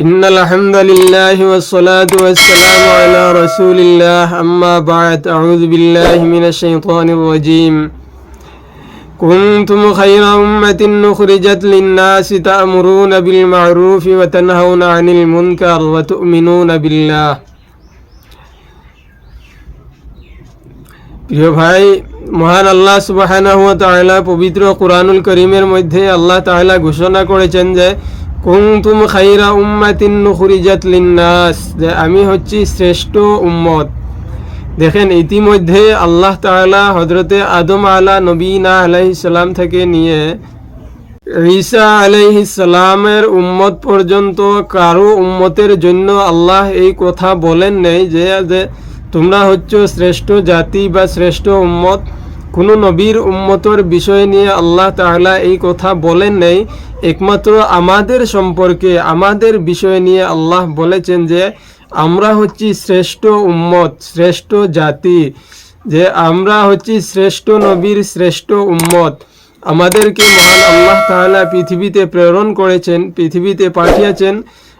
إن الحمد لله والصلاة والسلام على رسول الله أما بعد أعوذ بالله من الشيطان الرجيم كنتم خير أمة أخرجت للناس تأمرون بالمعروف وتنهون عن المنكر وتؤمنون بالله প্রিয় ভাই মহান আল্লাহ সুবাহানাহু তাআলা পবিত্র কুরআনুল করিমের মধ্যে আল্লাহ তাআলা ঘোষণা করেছেন যে কুনতুম খাইরা উম্মাতিন নুখরিজাত লিন্নাস। যে আমি হচ্ছি শ্রেষ্ঠ উম্মত। দেখেন, ইতিমধ্যে আল্লাহ তাআলা হজরতে আদম আলা নবীনা আলাইহিস সালাম থেকে নিয়ে ঈসা আলাইহিস সালামের উম্মত পর্যন্ত কারও উম্মতের জন্য আল্লাহ এই কথা বলেন নেই যে তোমরা হচ্ছ শ্রেষ্ঠ জাতি বা শ্রেষ্ঠ উম্মত। কোনো নবীর উম্মতর বিষয় নিয়ে আল্লাহ তাআলা এই কথা বলেন নেই। একমাত্র আমাদের সম্পর্কে, আমাদের বিষয় নিয়ে আল্লাহ বলেছেন যে, আমরা হচ্ছি শ্রেষ্ঠ উম্মত, শ্রেষ্ঠ জাতি, যে আমরা হচ্ছি শ্রেষ্ঠ নবীর শ্রেষ্ঠ উম্মত। আমাদেরকে মহান আল্লাহ তাআলা পৃথিবীতে প্রেরণ করেছেন, পৃথিবীতে পাঠিয়েছেন।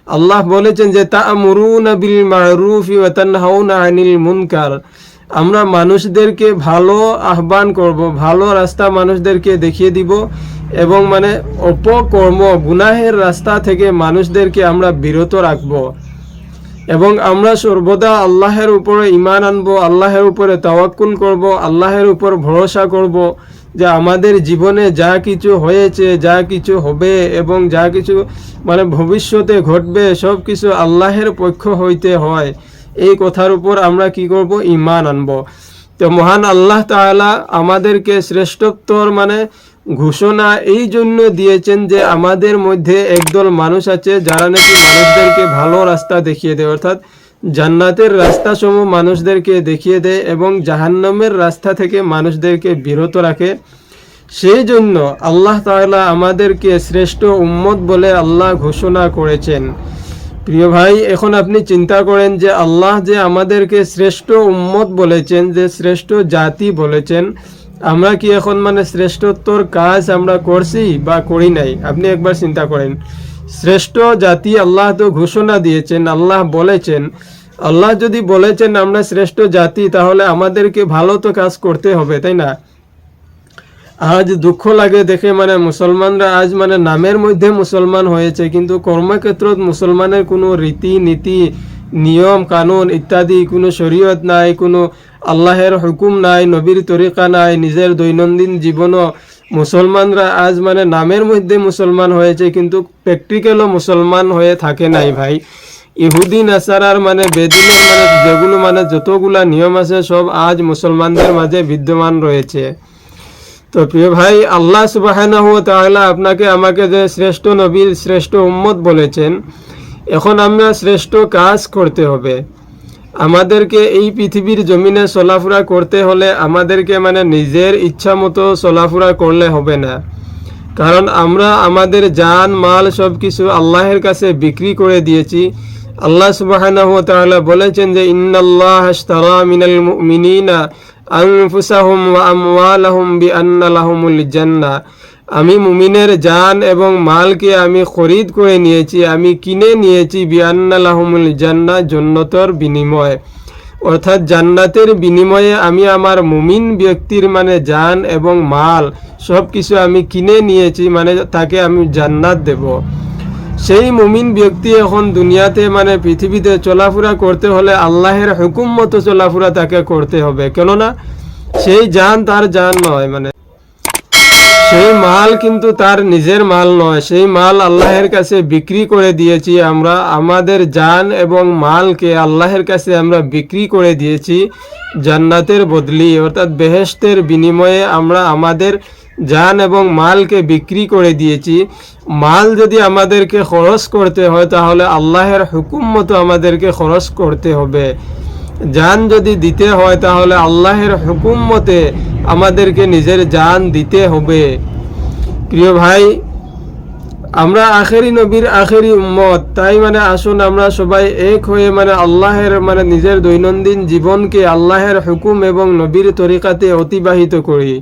আল্লাহ বলেছেন যে তা মুরুনা বিল মারুফি ওয়া তানহাউনা আনিল মুনকার। আমরা মানুষদেরকে ভালো আহ্বান করব, ভালো রাস্তা মানুষদেরকে দেখিয়ে দিব এবং মানে অপকর্ম, গুনাহের রাস্তা থেকে মানুষদেরকে আমরা বিরত রাখব। এবং আমরা সর্বদা আল্লাহের উপরে ইমান আনব, আল্লাহের উপরে তাওয়াক্কুল করব, আল্লাহের উপর ভরসা করব যে আমাদের জীবনে যা কিছু হয়েছে, যা কিছু হবে এবং যা কিছু মানে ভবিষ্যতে ঘটবে সব কিছু আল্লাহের পক্ষ হইতে হয়। এই কথার উপর আমরা কি করব? ইমান আনব। তো মহান আল্লাহ তাআলা আমাদেরকে শ্রেষ্ঠত্বর মানে ঘোষণা এই জন্য দিয়েছেন যে আমাদের মধ্যে একদল মানুষ আছে, যারা নাকি মানুষদেরকে ভালো রাস্তা দেখিয়ে দেয়। অর্থাৎ জান্নাতের রাস্তা সমূহ মানুষদেরকে দেখিয়ে দেয় এবং জাহান্নামের রাস্তা থেকে মানুষদেরকে বিরত রাখে। সেই জন্য আল্লাহ তাআলা আমাদেরকে শ্রেষ্ঠ উম্মত বলে আল্লাহ ঘোষণা করেছেন। প্রিয় ভাই, এখন আপনি চিন্তা করেন যে আল্লাহ যে আমাদেরকে শ্রেষ্ঠ উম্মত বলেছেন, যে শ্রেষ্ঠ জাতি বলেছেন, আমরা কি এখন মানে শ্রেষ্ঠত্বর কাজ আমরা করছি বা করি নাই? আপনি একবার চিন্তা করেন। শ্রেষ্ঠ জাতি আল্লাহ তো ঘোষণা দিয়েছেন, আল্লাহ বলেছেন। আল্লাহ যদি বলেছেন আমরা শ্রেষ্ঠ জাতি, তাহলে আমাদেরকে ভালো তো কাজ করতে হবে, তাই না? আজ দুঃখ লাগে দেখে মানে মুসলমানরা আজ মানে নামের মধ্যে মুসলমান হয়েছে, কিন্তু কর্মক্ষেত্রত মুসলমানের কোনো রীতি, নীতি, নিয়ম, কানুন ইত্যাদি কোনো শরীয়ত নাই, কোনো আল্লাহের হুকুম নাই, নবীর তরিকা নাই, নিজের দৈনন্দিন জীবনও। মুসলমানরা আজ মানে নামের মধ্যে মুসলমান হয়েছে, কিন্তু প্র্যাকটিক্যালও মুসলমান হয়ে থাকে নাই ভাই। ইহুদি, নাসারার মানে বেদিনের মানে যেগুলো মানে যতগুলা নিয়ম আছে, সব আজ মুসলমানদের মাঝে বিদ্যমান রয়েছে। তো প্রিয় ভাই, আল্লাহ সুবাহানাহু তাআলা আপনাকে আমাকে যে শ্রেষ্ঠ নবীর শ্রেষ্ঠ উম্মত বলেছেন, এখন আমরা শ্রেষ্ঠ কাজ করতে হবে। আমাদেরকে এই পৃথিবীর জমিনে চলাফেরা করতে হলে আমাদেরকে মানে নিজের ইচ্ছা মতো চলাফেরা করলে হবে না। কারণ আমরা আমাদের জান, মাল সব কিছু আল্লাহের কাছে বিক্রি করে দিয়েছি। আল্লাহ তাআলা বলেছেন যে, ইন্নাল্লাহ মিনাল মুমিনিনা আনফুসাহুম ওয়া আমওয়ালাহুম বিআন্না লাহুমুল জান্নাহ আমি মুমিনের জান এবং মালকে আমি খরিদ করে নিয়েছি, আমি কিনে নিয়েছি বিআন্না লাহুমুল জান্নাহ জন্নতর বিনিময়। অর্থাৎ জান্নাতের বিনিময়ে আমি আমার মুমিন ব্যক্তির মানে জান এবং মাল সব কিছু আমি কিনে নিয়েছি মানে তাকে আমি জান্নাত দেব। সেই মুমিন ব্যক্তি এখন দুনিয়াতে মানে পৃথিবীতে চলাফেরা করতে হলে আল্লাহের হুকুম মতো চলাফেরা তাকে করতে হবে। কেননা সেই জান তার জান নয় মানে। সেই মাল কিন্তু তার নিজের মাল নয়। সেই মাল আল্লাহের কাছে বিক্রি করে দিয়েছি আমরা। আমাদের জান এবং মালকে আল্লাহের কাছে আমরা বিক্রি করে দিয়েছি। জান্নাতের বদলি অর্থাৎ বেহেস্তের বিনিময়ে আমরা আমাদের জান এবং মালকে বিক্রি করে দিয়েছি। মাল যদি আমাদেরকে খরচ করতে হয়, তাহলে আল্লাহের হুকুম মতো আমাদেরকে খরচ করতে হবে। জান যদি দিতে হয়, তাহলে আল্লাহের হুকুম মতে আমাদেরকে নিজের জান দিতে হবে। প্রিয় ভাই, আমরা আখেরি নবীর আখেরি উম্মত। তাই মানে আসুন আমরা সবাই এক হয়ে মানে আল্লাহের মানে নিজের দৈনন্দিন জীবনকে আল্লাহের হুকুম এবং নবীর তরিকাতে অতিবাহিত করি।